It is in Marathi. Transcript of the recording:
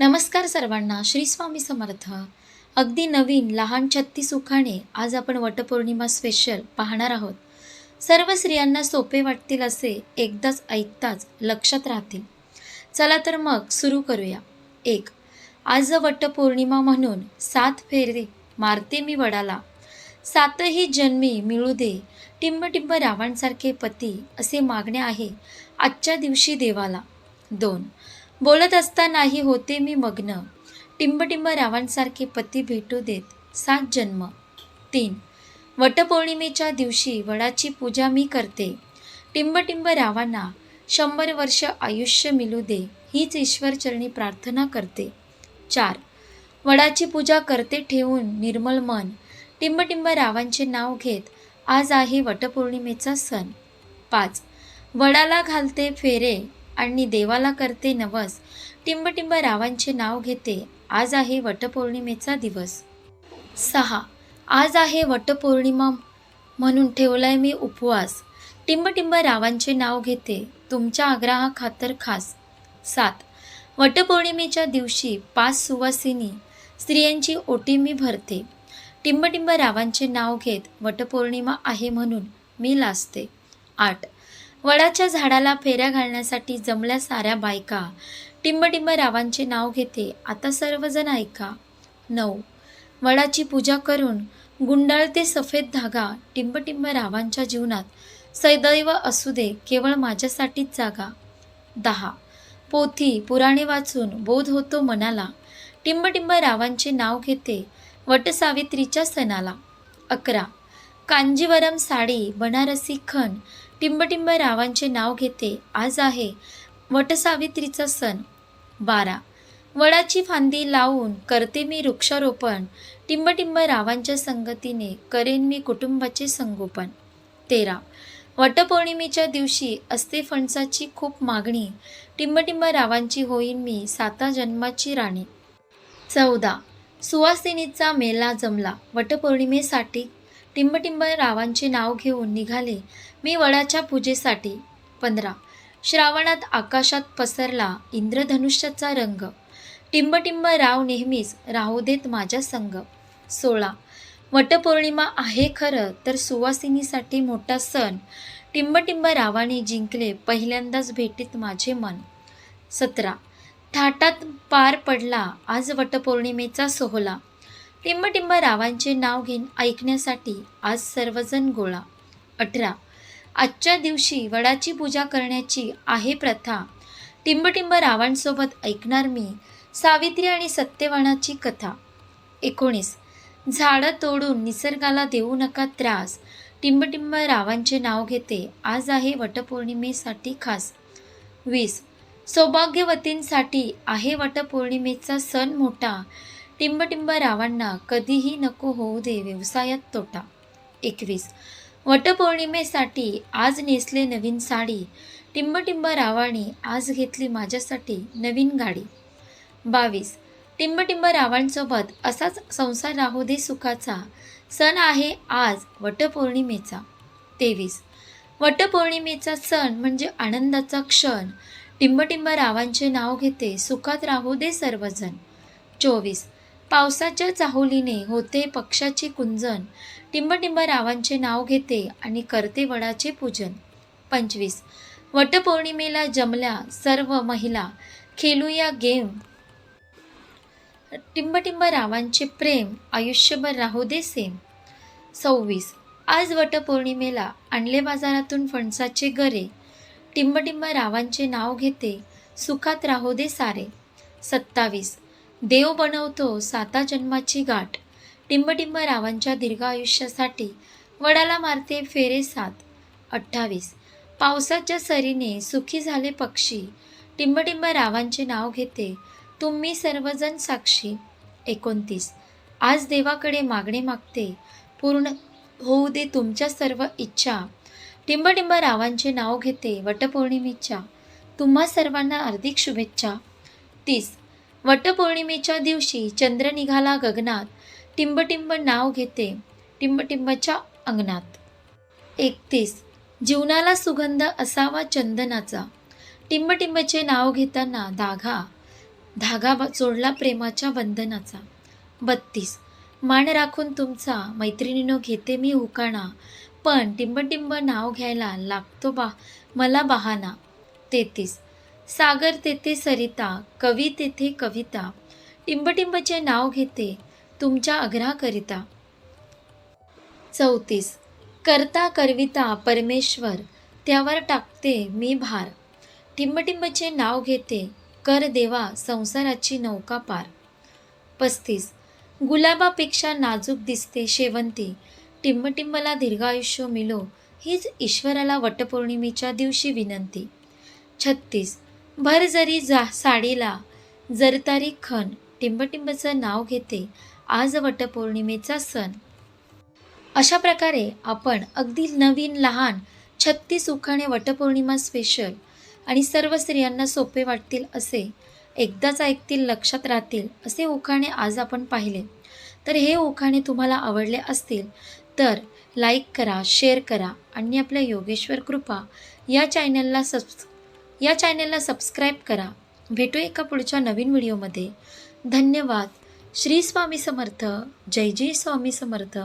नमस्कार सर्वांना श्री स्वामी समर्थ. अगदी नवीन लहान छत्ती सुखाने आज आपण वटपौर्णिमा स्पेशल पाहणार आहोत. सर्व स्त्रियांना सोपे वाटतील असे एकदाच ऐकताच लक्षात राहतील. चला तर मग सुरू करूया. एक आज वटपौर्णिमा म्हणून सात फेरे मारते मी वडाला. सातही जन्मी मिळू दे टिंबटिंब रावणसारखे पती असे मागणे आहे आजच्या दिवशी देवाला. दोन बोलत असतानाही होते मी मग्न. टिंबटिंब रावांसारखे पती भेटू देत. सात जन्म. तीन. वटपौर्णिमेच्या दिवशी वडाची पूजा मी करते. टिंबटिंब रावांना शंभर वर्ष आयुष्य मिळू दे हीच ईश्वरचरणी प्रार्थना करते. चार. वडाची पूजा करते ठेवून निर्मल मन. टिंबटिंब रावांचे नाव घेत आज आहे वटपौर्णिमेचा सण. पाच. वडाला घालते फेरे आणि देवाला करते नवस. टिंबटिंब रावांचे नाव घेते. आज आहे वटपौर्णिमेचा दिवस. सहा. आज आहे वटपौर्णिमा म्हणून ठेवलाय मी उपवास. टिंबटिंब रावांचे नाव घेते. तुमच्या आग्रहा खातर खास. सात. वटपौर्णिमेच्या दिवशी पाच सुवासिनी स्त्रियांची ओटी मी भरते. टिंबटिंब रावांचे नाव घेत वटपौर्णिमा आहे म्हणून मी लाजते आठ. वडाच्या झाडाला फेऱ्या घालण्यासाठी जमल्या साऱ्या बायका. टिंबटिंब रावांचे नाव घेते. आता सर्वजण ऐका. नऊ. वडाची पूजा करून गुंडाळते सफेद धागा टिंबटिंब रावांच्या जीवनात. सदैव असू दे केवळ माझ्यासाठीच जागा. दहा. पोथी पुराणे वाचून बोध होतो मनाला. टिंबटिंब रावांचे नाव घेते वटसावित्रीच्या सणाला. अकरा. कांजीवरम साडी बनारसी खण टिंबटिंब रावांचे नाव घेते. आज आहे वटसावित्रीचा सण. बारा. वडाची फांदी लावून करते मी वृक्षारोपण. टिंबटिंब रावांच्या संगतीने करेन मी कुटुंबाचे संगोपन. तेरा. वटपौर्णिमेच्या दिवशी असते फणसाची खूप मागणी. टिंबटिंब रावांची होईन मी साता जन्माची राणी. चौदा. सुवासिनीचा मेला जमला. वटपौर्णिमेसाठी टिंबटिंब रावांचे नाव घेऊन निघाले. मी वडाच्या पूजेसाठी. पंधरा. श्रावणात आकाशात पसरला इंद्रधनुष्याचा रंग. टिंबटिंब राव नेहमीच राहू देत माझ्या संग. सोळा. वटपौर्णिमा आहे खरं तर सुवासिनीसाठी मोठा सण. टिंबटिंब रावाने जिंकले पहिल्यांदाच भेटीत माझे मन. सतरा. थाटात पार पडला आज वटपौर्णिमेचा सोहळा. टिंबटिंब रावांचे नाव घेऊन ऐकण्यासाठी आज सर्वजण गोळा. अठरा. आजच्या दिवशी वडाची पूजा करण्याची आहे प्रथा. टिंबटिंब रावांसोबत ऐकणार मी सावित्री आणि सत्यवानाची कथा. एकोणीस. झाडं तोडून निसर्गाला देऊ नका त्रास. टिंबटिंब रावांचे नाव घेते आज आहे वटपौर्णिमेसाठी खास. वीस. सौभाग्यवतींसाठी आहे वटपौर्णिमेचा सण मोठा. टिंबटिंब रावांना कधीही नको होऊ दे व्यवसायात तोटा. एकवीस. वटपौर्णिमेसाठी आज नेसले नवीन साडी. टिंबटिंब रावाने आज घेतली माझ्यासाठी नवीन गाडी. बावीस. टिंबटिंब रावांसोबत असाच संसार राहू दे सुखाचा. सण आहे आज वटपौर्णिमेचा. तेवीस. वटपौर्णिमेचा सण म्हणजे आनंदाचा क्षण. टिंबटिंब रावांचे नाव घेते सुखात राहू दे सर्वजण. चोवीस. पावसाच्या चाहुलीने होते पक्षाचे कुंजन. टिंबटिंब रावांचे नाव घेते आणि करते वडाचे पूजन. पंचवीस. वटपौर्णिमेला जमल्या सर्व महिला. खेलूया गेम. टिंबटिंब रावांचे प्रेम आयुष्यभर राहू दे सेम. सव्वीस. आज वटपौर्णिमेला आणले बाजारातून फणसाचे गरे. टिंबटिंब रावांचे नाव घेते. सुखात राहू दे सारे. सत्तावीस. देव बनवतो साता जन्माची गाठ. टिंबटिंब रावांच्या दीर्घ आयुष्यासाठी वडाला मारते फेरे सात. अठ्ठावीस. पावसाच्या सरीने सुखी झाले पक्षी. टिंबटिंब रावांचे नाव घेते तुम्ही सर्वजण साक्षी. एकोणतीस. आज देवाकडे मागणे मागते. पूर्ण होऊ दे तुमच्या सर्व इच्छा. टिंबटिंब रावांचे नाव घेते वटपौर्णिमेच्या. तुम्हा सर्वांना हार्दिक शुभेच्छा. तीस. वटपौर्णिमेच्या दिवशी चंद्र निघाला गगनात. टिंबटिंब नाव घेते. टिंबटिंबच्या अंगणात. एकतीस. जीवनाला सुगंध असावा चंदनाचा. टिंबटिंबचे नाव घेताना धागा. धागा चोडला जोडला प्रेमाच्या बंधनाचा. बत्तीस. मान राखून तुमचा मैत्रिणीनो घेते मी हुकाणा. पण टिंबटिंब नाव घ्यायला लागतो बा मला बहाना. तेहतीस. सागर तेथे सरिता कवी तेथे कविता. टिंबटिंबचे नाव घेते तुमच्या आग्रहाकरिता. चौतीस. करता करविता परमेश्वर त्यावर टाकते मी भार. टिंबटिंबचे नाव घेते कर देवा संसाराची नौका पार. पस्तीस. गुलाबापेक्षा नाजूक दिसते शेवंती. टिंबटिंबला दीर्घायुष्य मिलो हीच ईश्वराला वटपौर्णिमेच्या दिवशी विनंती. छत्तीस. भर जरी जा साडीला जरतारी खण टिंबटिंबचं नाव घेते आज वटपौर्णिमेचा सण. अशा प्रकारे आपण अगदी नवीन लहान छत्तीस उखाणे वटपौर्णिमा स्पेशल आणि सर्व स्त्रियांना सोपे वाटतील असे एकदाच ऐकतील लक्षात राहतील असे उखाणे आज आपण पाहिले. तर हे उखाणे तुम्हाला आवडले असतील तर लाईक करा शेअर करा आणि आपल्या योगेश्वर कृपा या चॅनलला सबस्क्राईब या चॅनलला सबस्क्राईब करा. भेटू एका पुढच्या नवीन व्हिडिओमध्ये. धन्यवाद. श्री स्वामी समर्थ. जय जय स्वामी समर्थ.